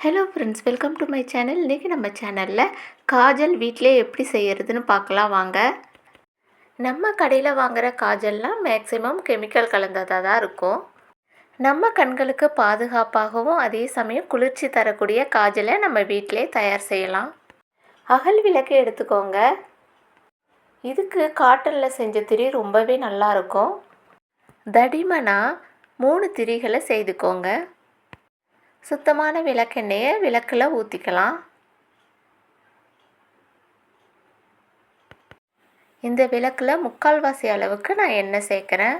Hello friends welcome to my channel இன்றைக்கி நம்ம சேனலில் காஜல் வீட்டிலே எப்படி செய்கிறதுன்னு பார்க்கலாம் வாங்க. நம்ம கடையில் வாங்குகிற காஜல்லாம் மேக்ஸிமம் கெமிக்கல் கலந்ததாக தான் இருக்கும். நம்ம கண்களுக்கு பாதுகாப்பாகவும் அதே சமயம் குளிர்ச்சி தரக்கூடிய காஜலை நம்ம வீட்டிலே தயார் செய்யலாம். அகல் விளக்கு எடுத்துக்கோங்க. இதுக்கு காட்டனில் செஞ்ச திரி ரொம்பவே நல்லாயிருக்கும் தடிமனாக மூணு திரிகளை செய்துக்கோங்க. சுத்தமான விளக்கெண்ணெயை விளக்கில் ஊற்றிக்கலாம் இந்த விளக்கில் முக்கால்வாசி அளவுக்கு நான் எண்ணெய் சேர்க்குறேன்.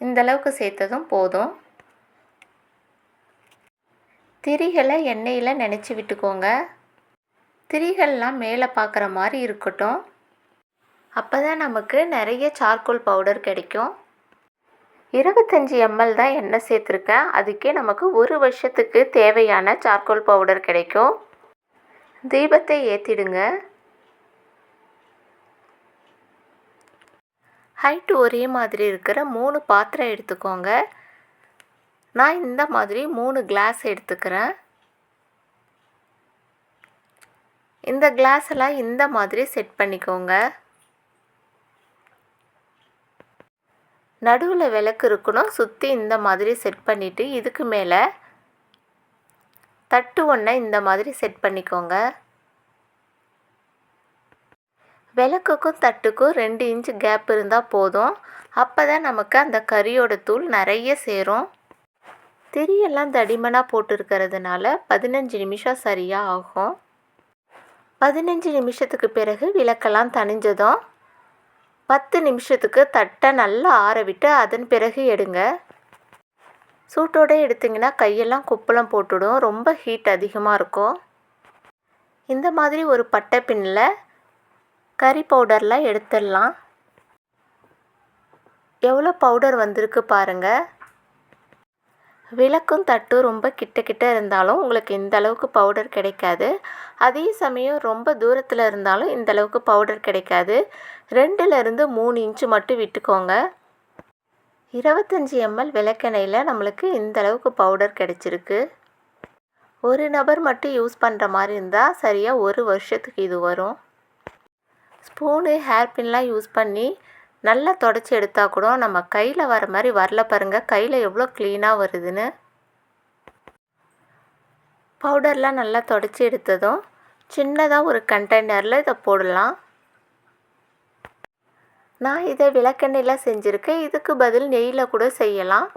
இந்த அளவுக்கு சேர்த்ததும் போதும். திரிகளை எண்ணெயில் நினச்சி விட்டுக்கோங்க. திரிகள்லாம் மேலே பார்க்குற மாதிரி இருக்கட்டும். அப்போ தான் நமக்கு நிறைய சார்கோல் பவுடர் கிடைக்கும். இருபத்தஞ்சி எம்எல் தான் எண்ணெய் சேர்த்துருக்கேன். அதுக்கே நமக்கு ஒரு வருஷத்துக்கு தேவையான சார்கோல் பவுடர் கிடைக்கும். தீபத்தை ஏற்றிடுங்க ஹைட்டு ஒரே மாதிரி இருக்கிற மூணு பாத்திரம் எடுத்துக்கோங்க. நான் இந்த மாதிரி மூணு கிளாஸ் எடுத்துக்கிறேன். இந்த கிளாஸ் எல்லாம் இந்த மாதிரி செட் பண்ணிக்கோங்க. நடுவில் விளக்கு இருக்கணும். சுற்றி இந்த மாதிரி செட் பண்ணிவிட்டு இதுக்கு மேலே தட்டு ஒன்றை இந்த மாதிரி செட் பண்ணிக்கோங்க. விளக்குக்கும் தட்டுக்கும் ரெண்டு இன்ச்சு கேப் இருந்தால் போதும். அப்போ தான் நமக்கு அந்த கறியோட தூள் நிறைய சேரும். திரியெல்லாம் தடிமனாக போட்டிருக்கிறதுனால பதினஞ்சு நிமிஷம் சரியாக ஆகும். பதினஞ்சு நிமிஷத்துக்கு பிறகு விளக்கெல்லாம் தணிஞ்சதும் பத்து நிமிஷத்துக்கு தட்டை நல்லா ஆற விட்டு அதன் பிறகு எடுங்க. சூட்டோடு எடுத்திங்கன்னா கையெல்லாம் குப்பளம் போட்டுடும். ரொம்ப ஹீட் அதிகமாக இருக்கும். இந்த மாதிரி ஒரு பட்டை பின்னில் கறி பவுடர்லாம் எடுத்துடலாம். எவ்வளோ பவுடர் வந்திருக்கு பாருங்கள் விளக்கும் தட்டும் ரொம்ப கிட்ட கிட்ட இருந்தாலும் உங்களுக்கு இந்த அளவுக்கு பவுடர் கிடைக்காது. அதே சமயம் ரொம்ப தூரத்தில் இருந்தாலும் இந்த அளவுக்கு பவுடர் கிடைக்காது. ரெண்டுலேருந்து மூணு இன்ச்சு மட்டும் விட்டுக்கோங்க. இருபத்தஞ்சி எம்எல் விளக்கெண்ணெயில் நம்மளுக்கு இந்த அளவுக்கு பவுடர் கிடைச்சிருக்கு. ஒரு நபர் மட்டும் யூஸ் பண்ணுற மாதிரி இருந்தால் சரியாக ஒரு வருஷத்துக்கு இது வரும். ஸ்பூனு ஹேர்பின்லாம் யூஸ் பண்ணி நல்லா தொடச்சி எடுத்தால் கூட நம்ம கையில் வர மாதிரி வரல பாருங்கள் கையில் எவ்வளோ க்ளீனாக வருதுன்னு. பவுடர்லாம் நல்லா தொடச்சி எடுத்ததும் சின்னதாக ஒரு கண்டெய்னரில் இதை போடலாம். நான் இதை விளக்கெண்ணெயில் செஞ்சுருக்கேன். இதுக்கு பதில் நெய்யில் கூட செய்யலாம்.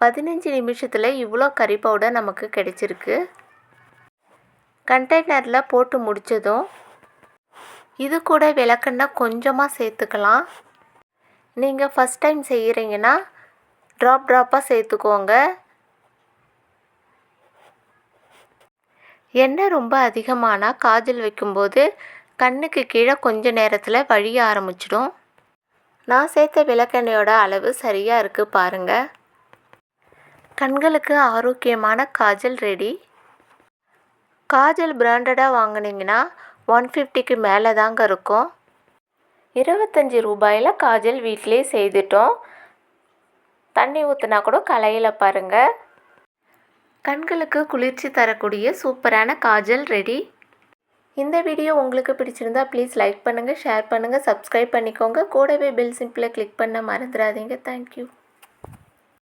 பதினஞ்சு நிமிஷத்தில் இவ்வளோ கறி பவுடர் நமக்கு கிடைச்சிருக்கு. கண்டெய்னரில் போட்டு முடித்ததும் இது கூட விளக்கெண்ணெய் கொஞ்சமாக சேர்த்துக்கலாம். நீங்கள் ஃபஸ்ட் டைம் செய்கிறீங்கன்னா ட்ராப் ட்ராப்பாக சேர்த்துக்கோங்க. எண்ணெய் ரொம்ப அதிகமானால் காஜல் வைக்கும்போது கண்ணுக்கு கீழே கொஞ்ச நேரத்தில் வழிய ஆரம்பிச்சிடும். நான் சேர்த்த விளக்கெண்ணையோட அளவு சரியாக இருக்குது பாருங்கள் கண்களுக்கு ஆரோக்கியமான காஜல் ரெடி காஜல் பிராண்டடாக வாங்கினீங்கன்னா ஒன் ஃபிஃப்டிக்கு மேலே தாங்க இருக்கும். இருபத்தஞ்சி ரூபாயில் காஜல் வீட்டிலே செய்துட்டோம். தண்ணி ஊற்றினா கூட கலையில் பாருங்கள் கண்களுக்கு குளிர்ச்சி தரக்கூடிய சூப்பரான காஜல் ரெடி. இந்த வீடியோ உங்களுக்கு பிடிச்சிருந்தா ப்ளீஸ் லைக் பண்ணுங்கள் ஷேர் பண்ணுங்கள் சப்ஸ்கிரைப் பண்ணிக்கோங்க. கூடவே பெல் சிம்பிளை கிளிக் பண்ண மறந்துடாதீங்க. தேங்க்யூ